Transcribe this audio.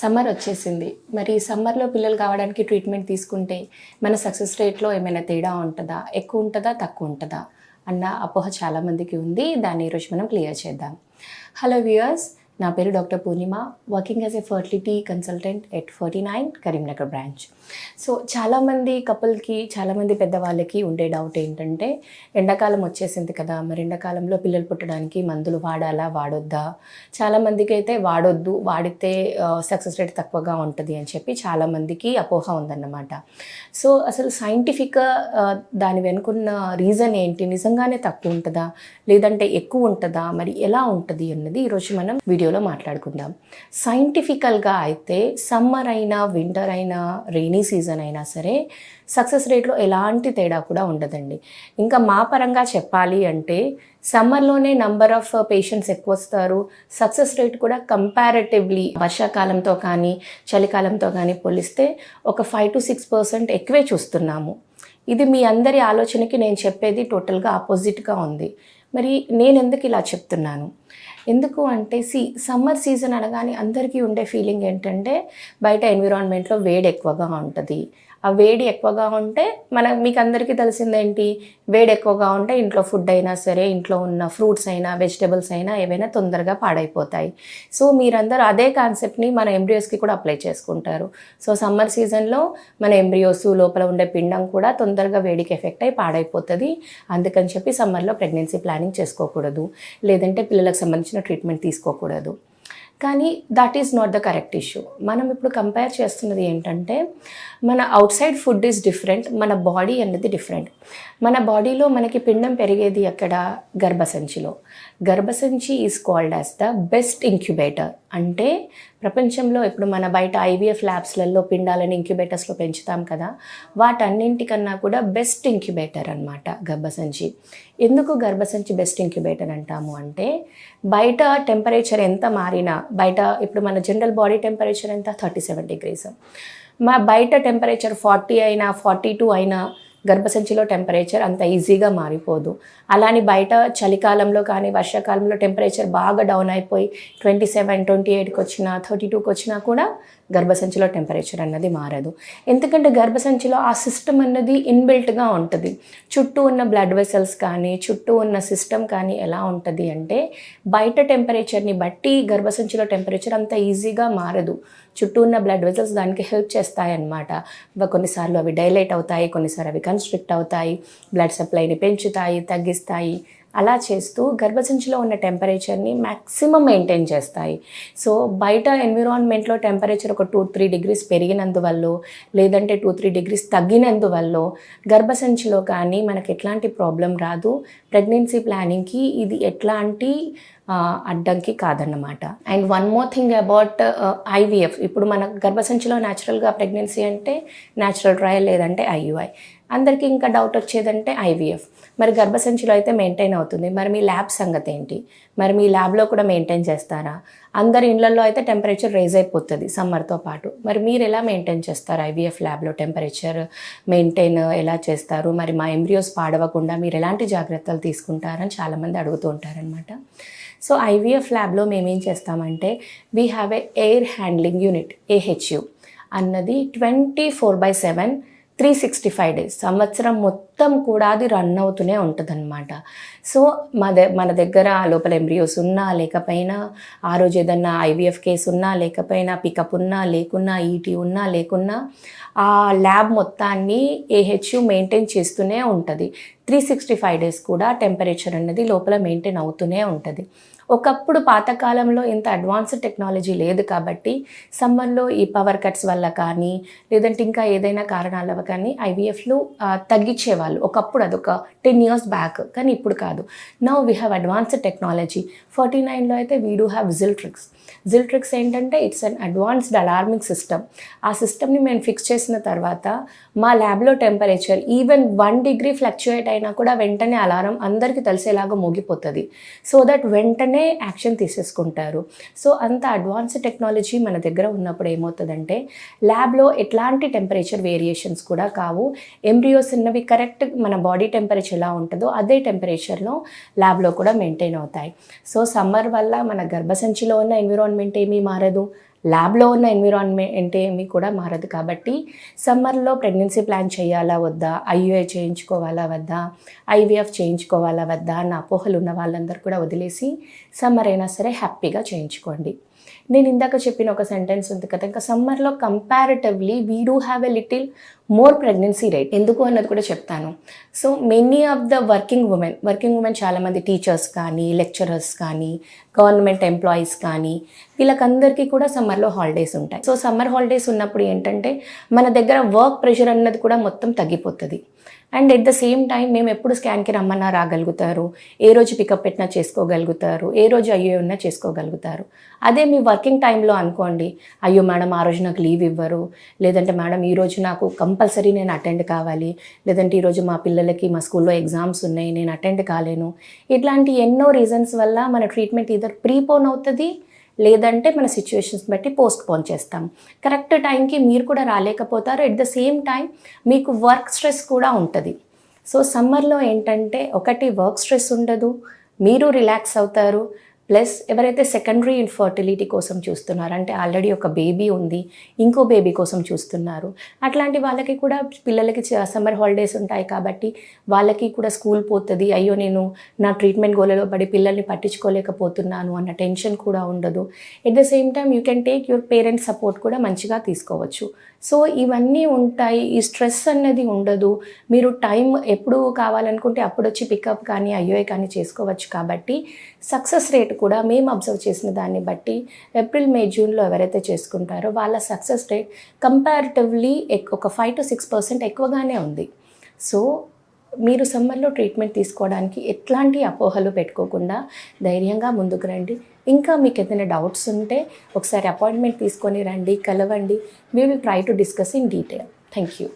Summer వచ్చేసింది. మరి సమ్మర్లో పిల్లలు కావడానికి ట్రీట్మెంట్ తీసుకుంటే మన సక్సెస్ రేట్లో ఏమైనా తేడా ఉంటుందా? ఎక్కువ ఉంటుందా? తక్కువ ఉంటుందా? అన్న అపోహ చాలామందికి ఉంది. దాన్ని ఈరోజు మనం క్లియర్ చేద్దాం. హలో వ్యూయర్స్ నా పేరు doctor Purnima working as a fertility consultant at forty nine Karimnagar branch. So చాలామంది కపుల్కి చాలామంది పెద్దవాళ్ళకి ఉండే డౌట్ ఏంటంటే ఎండాకాలం వచ్చేసింది కదా మరి ఎండాకాలంలో పిల్లలు పుట్టడానికి మందులు వాడాలా వాడొద్దా? చాలామందికి అయితే వాడొద్దు వాడితే సక్సెస్ రేట్ తక్కువగా ఉంటుంది అని చెప్పి చాలామందికి అపోహ ఉందన్నమాట. సో అసలు సైంటిఫిక్గా దాని వెనుకున్న రీజన్ ఏంటి? నిజంగానే తక్కువ ఉంటుందా? లేదంటే ఎక్కువ ఉంటుందా? మరి ఎలా ఉంటుంది? అన్నది ఈరోజు మనం వీడియో వీడియోలో మాట్లాడుకుందాం. సైంటిఫికల్గా అయితే సమ్మర్ అయినా వింటర్ అయినా రెయినీ సీజన్ అయినా సరే సక్సెస్ రేట్లో ఎలాంటి తేడా కూడా ఉండదండి. ఇంకా మా పరంగా చెప్పాలి అంటే సమ్మర్లోనే నంబర్ ఆఫ్ పేషెంట్స్ ఎక్కువ వస్తారు. సక్సెస్ రేట్ కూడా కంపారిటివ్లీ వర్షాకాలంతో కానీ చలికాలంతో కానీ పోలిస్తే ఒక ఫైవ్ టు సిక్స్ పర్సెంట్ ఎక్కువే చూస్తున్నాము. ఇది మీ అందరి ఆలోచనకి నేను చెప్పేది టోటల్గా ఆపోజిట్గా ఉంది. మరి నేను ఎందుకు ఇలా చెప్తున్నాను? ఎందుకు అంటే సి సమ్మర్ సీజన్ అనగానే అందరికీ ఉండే ఫీలింగ్ ఏంటంటే బయట ఎన్విరాన్మెంట్లో వేడి ఎక్కువగా ఉంటుంది. ఆ వేడి ఎక్కువగా ఉంటే మన మీకు అందరికీ తెలిసిందేంటి? వేడి ఎక్కువగా ఉంటే ఇంట్లో ఫుడ్ అయినా సరే ఇంట్లో ఉన్న ఫ్రూట్స్ అయినా వెజిటబుల్స్ అయినా ఏవైనా తొందరగా పాడైపోతాయి. సో మీరందరూ అదే కాన్సెప్ట్ని మన ఎంబ్రియోస్కి కూడా అప్లై చేసుకుంటారు. సో సమ్మర్ సీజన్లో మన ఎంబ్రియోస్ లోపల ఉండే పిండం కూడా తొందరగా వేడికి ఎఫెక్ట్ అయి పాడైపోతుంది. అందుకని చెప్పి సమ్మర్లో ప్రెగ్నెన్సీ ప్లానింగ్ చేసుకోకూడదు. లేదంటే పిల్లలకు సంబంధించిన ట్రీట్మెంట్ తీసుకోకూడదు. కానీ that is not the correct issue మనం ఇప్పుడు కంపేర్ చేస్తున్నది ఏంటంటే మన outside food is different మన బాడీ అనేది డిఫరెంట్ మన బాడీలో మనకి పిండం పెరిగేది ఎక్కడ? గర్భసంచిలో. గర్భసంచి is called as the best incubator అంటే ప్రపంచంలో ఇప్పుడు మన బయట ఐవీఎఫ్ ల్యాబ్స్లలో పిండాలని ఇంక్యుబేటర్స్లో పెంచుతాం కదా వాటన్నింటికన్నా కూడా బెస్ట్ ఇంక్యుబేటర్ అనమాట గర్భసంచి. ఎందుకు గర్భసంచి బెస్ట్ ఇంక్యుబేటర్ అంటాము అంటే బయట టెంపరేచర్ ఎంత మారినా బయట ఇప్పుడు మన జనరల్ బాడీ టెంపరేచర్ ఎంత? Thirty seven degrees. మా బయట టెంపరేచర్ ఫార్టీ అయినా ఫార్టీ టూ అయినా గర్భసంచిలో టెంపరేచర్ అంత ఈజీగా మారిపోదు. అలాని బయట చలికాలంలో కానీ వర్షాకాలంలో టెంపరేచర్ బాగా డౌన్ అయిపోయి ట్వంటీ సెవెన్ ట్వంటీ ఎయిట్కి వచ్చినా థర్టీ టూకి వచ్చినా కూడా గర్భసంచిలో టెంపరేచర్ అన్నది మారదు. ఎందుకంటే గర్భసంచిలో ఆ సిస్టమ్ అన్నది ఇన్బిల్ట్గా ఉంటుంది. చుట్టూ ఉన్న బ్లడ్ వెసల్స్ కానీ చుట్టూ ఉన్న సిస్టమ్ కానీ ఎలా ఉంటుంది అంటే బయట టెంపరేచర్ని బట్టి గర్భసంచిలో టెంపరేచర్ అంత ఈజీగా మారదు. చుట్టూ ఉన్న బ్లడ్ వెజల్స్ దానికి హెల్ప్ చేస్తాయన్నమాట. కొన్నిసార్లు అవి డైలైట్ అవుతాయి కొన్నిసార్లు అవి కన్స్ట్రిక్ట్ అవుతాయి బ్లడ్ సప్లైని పెంచుతాయి తగ్గిస్తాయి. అలా చేస్తూ గర్భసంచిలో ఉన్న టెంపరేచర్ని మ్యాక్సిమం మెయింటైన్ చేస్తాయి. సో బయట ఎన్విరాన్మెంట్లో టెంపరేచర్ ఒక టూ త్రీ డిగ్రీస్ పెరిగినందువల్ల లేదంటే టూ త్రీ డిగ్రీస్ తగ్గినందువల్ల గర్భసంచిలో కానీ మనకి ఎట్లాంటి ప్రాబ్లం రాదు. ప్రెగ్నెన్సీ ప్లానింగ్కి ఇది ఎట్లాంటి అడ్డంకి కాదన్నమాట. And one more thing about IVF ఇప్పుడు మన గర్భసంచిలో న్యాచురల్గా ప్రెగ్నెన్సీ అంటే న్యాచురల్ ట్రయల్ లేదంటే ఐయుఐ అందరికీ ఇంకా డౌట్ వచ్చేదంటే ఐవీఎఫ్ మరి గర్భసంచిలో అయితే మెయింటైన్ అవుతుంది. మరి మీ ల్యాబ్ సంగతి ఏంటి? మరి మీ ల్యాబ్లో కూడా మెయింటైన్ చేస్తారా? అందరి ఇళ్ళలో అయితే టెంపరేచర్ రేజ్ అయిపోతుంది సమ్మర్తో పాటు. మరి మీరు ఎలా మెయింటైన్ చేస్తారు ఐవీఎఫ్ ల్యాబ్లో టెంపరేచర్ మెయింటైన్ ఎలా చేస్తారు? మరి మా ఎంబ్రియోస్ పాడవకుండా మీరు ఎలాంటి జాగ్రత్తలు తీసుకుంటారని చాలామంది అడుగుతూ ఉంటారనమాట సో ఐవీఎఫ్ ల్యాబ్లో మేమేం చేస్తామంటే we have a air handling unit AHU అన్నది twenty four by seven three sixty five days సంవత్సరం మొత్తం కూడా అది రన్ అవుతూనే ఉంటుందన్నమాట. సో మా ద మన దగ్గర లోపల ఎంబ్రియోస్ ఉన్నా లేకపోయినా ఆ రోజు ఏదన్నా ఐవీఎఫ్ కేసు ఉన్నా లేకపోయినా పికప్ ఉన్నా లేకున్నా ఈటీ ఉన్నా లేకున్నా ఆ ల్యాబ్ మొత్తాన్ని ఏహెచ్యు మెయింటైన్ చేస్తూనే ఉంటుంది. త్రీ సిక్స్టీ ఫైవ్ డేస్ కూడా టెంపరేచర్ అనేది లోపల మెయింటైన్ అవుతూనే ఉంటుంది. ఒకప్పుడు పాతకాలంలో ఇంత అడ్వాన్స్డ్ టెక్నాలజీ లేదు కాబట్టి సమ్మర్లో ఈ పవర్ కట్స్ వల్ల కానీ లేదంటే ఇంకా ఏదైనా కారణాల కానీ ఐవీఎఫ్లు తగ్గించేవాళ్ళు. ఒకప్పుడు అదొక టెన్ ఇయర్స్ బ్యాక్ కానీ ఇప్పుడు కాదు. Now we have advanced technology forty నైన్లో అయితే వీ డూ హ్యావ్ జిల్ట్రిక్స్ జిల్ట్రిక్స్ ఏంటంటే it's an advanced alarming system ఆ సిస్టమ్ని మేము ఫిక్స్ చేసిన తర్వాత మా ల్యాబ్లో temperature even one degree fluctuate అయినా కూడా వెంటనే అలారం అందరికీ తెలిసేలాగా మోగిపోతుంది. సో దట్ వెంటనే యాక్షన్ తీసేసుకుంటారు. సో అంత అడ్వాన్స్డ్ టెక్నాలజీ మన దగ్గర ఉన్నప్పుడు ఏమవుతుందంటే ల్యాబ్లో ఎట్లాంటి టెంపరేచర్ వేరియేషన్స్ కూడా కావు. ఎంబ్రియోస్ ఉన్నవి కరెక్ట్ మన బాడీ టెంపరేచర్ ఎలా ఉంటుందో అదే టెంపరేచర్లో ల్యాబ్లో కూడా మెయింటైన్ అవుతాయి. సో సమ్మర్ వల్ల మన గర్భసంచిలో ఉన్న ఎన్విరాన్మెంట్ ఏమీ మారదు. ల్యాబ్లో ఉన్న ఎన్విరాన్మెంట్ ఏమి కూడా మారదు. కాబట్టి సమ్మర్లో ప్రెగ్నెన్సీ ప్లాన్ చేయాలా వద్దా? ఐయుఐ చేయించుకోవాలా వద్దా? ఐవీఎఫ్ చేయించుకోవాలా వద్దా? అన్న అపోహలు ఉన్న వాళ్ళందరూ కూడా వదిలేసి సమ్మర్ అయినా సరే హ్యాపీగా చేయించుకోండి. నేను ఇందాక చెప్పిన ఒక సెంటెన్స్ ఉంది కదా ఇంకా సమ్మర్లో comparatively we do have a little more pregnancy rate ఎందుకు అన్నది కూడా చెప్తాను. So many of the working women working women చాలామంది టీచర్స్ కానీ లెక్చరర్స్ కానీ గవర్నమెంట్ ఎంప్లాయీస్ కానీ వీళ్ళకందరికీ కూడా సమ్మర్లో హాలిడేస్ ఉంటాయి. సో సమ్మర్ హాలిడేస్ ఉన్నప్పుడు ఏంటంటే మన దగ్గర వర్క్ ప్రెషర్ అన్నది కూడా మొత్తం తగ్గిపోతుంది. And at the same time మేము ఎప్పుడు స్కాన్కి రమ్మన్నా రాగలుగుతారు. ఏ రోజు పికప్ పెట్టినా చేసుకోగలుగుతారు. ఏ రోజు అయ్యో ఉన్నా చేసుకోగలుగుతారు. అదే మీ వర్కింగ్ టైంలో అనుకోండి. అయ్యో మేడం ఆ రోజు నాకు లీవ్ ఇవ్వరు. లేదంటే మేడం ఈరోజు నాకు కంపల్సరీ నేను అటెండ్ కావాలి. లేదంటే ఈరోజు మా పిల్లలకి మా స్కూల్లో ఎగ్జామ్స్ ఉన్నాయి నేను అటెండ్ కాలేను. ఇట్లాంటి ఎన్నో రీజన్స్ వల్ల మన ట్రీట్మెంట్ ఇదర్ ప్రీపోన్ అవుతుంది లేదంటే మన సిచ్యువేషన్స్ బట్టి పోస్ట్ పోన్ చేస్తాం కరెక్ట్ టైంకి మీరు కూడా రాలేకపోతారు. ఎట్ ద సేమ్ టైం మీకు వర్క్ స్ట్రెస్ కూడా ఉంటుంది. సో సమ్మర్లో ఏంటంటే ఒకటి వర్క్ స్ట్రెస్ ఉండదు. మీరు రిలాక్స్ అవుతారు. ప్లస్ ఎవరైతే సెకండరీ ఇన్ఫర్టిలిటీ కోసం చూస్తున్నారు అంటే ఆల్రెడీ ఒక బేబీ ఉంది ఇంకో బేబీ కోసం చూస్తున్నారు అట్లాంటి వాళ్ళకి కూడా పిల్లలకి సమ్మర్ హాలిడేస్ ఉంటాయి కాబట్టి వాళ్ళకి కూడా స్కూల్ పోతుంది. అయ్యో నేను నా ట్రీట్మెంట్ గోలలో పడి పిల్లల్ని పట్టించుకోలేకపోతున్నాను అన్న టెన్షన్ కూడా ఉండదు. At the same time you can take your parents support కూడా మంచిగా తీసుకోవచ్చు. సో ఇవన్నీ ఉంటాయి. ఈ స్ట్రెస్ అనేది ఉండదు. మీరు టైం ఎప్పుడు కావాలనుకుంటే అప్పుడు వచ్చి పికప్ కానీ అయ్యోయ్ కానీ చేసుకోవచ్చు కాబట్టి సక్సెస్ రేట్ కూడా మేము అబ్జర్వ్ చేసిన దాన్ని బట్టి ఏప్రిల్ మే జూన్లో ఎవరైతే చేసుకుంటారో వాళ్ళ సక్సెస్ రేట్ కంపారిటివ్లీ ఒక ఫైవ్ టు సిక్స్ పర్సెంట్ ఎక్కువగానే ఉంది. సో మీరు సమ్మర్లో ట్రీట్మెంట్ తీసుకోవడానికి ఎట్లాంటి అపోహలు పెట్టుకోకుండా ధైర్యంగా ముందుకు రండి. ఇంకా మీకు ఏదైనా డౌట్స్ ఉంటే ఒకసారి అపాయింట్మెంట్ తీసుకొని రండి కలవండి. We will try to discuss in detail thank you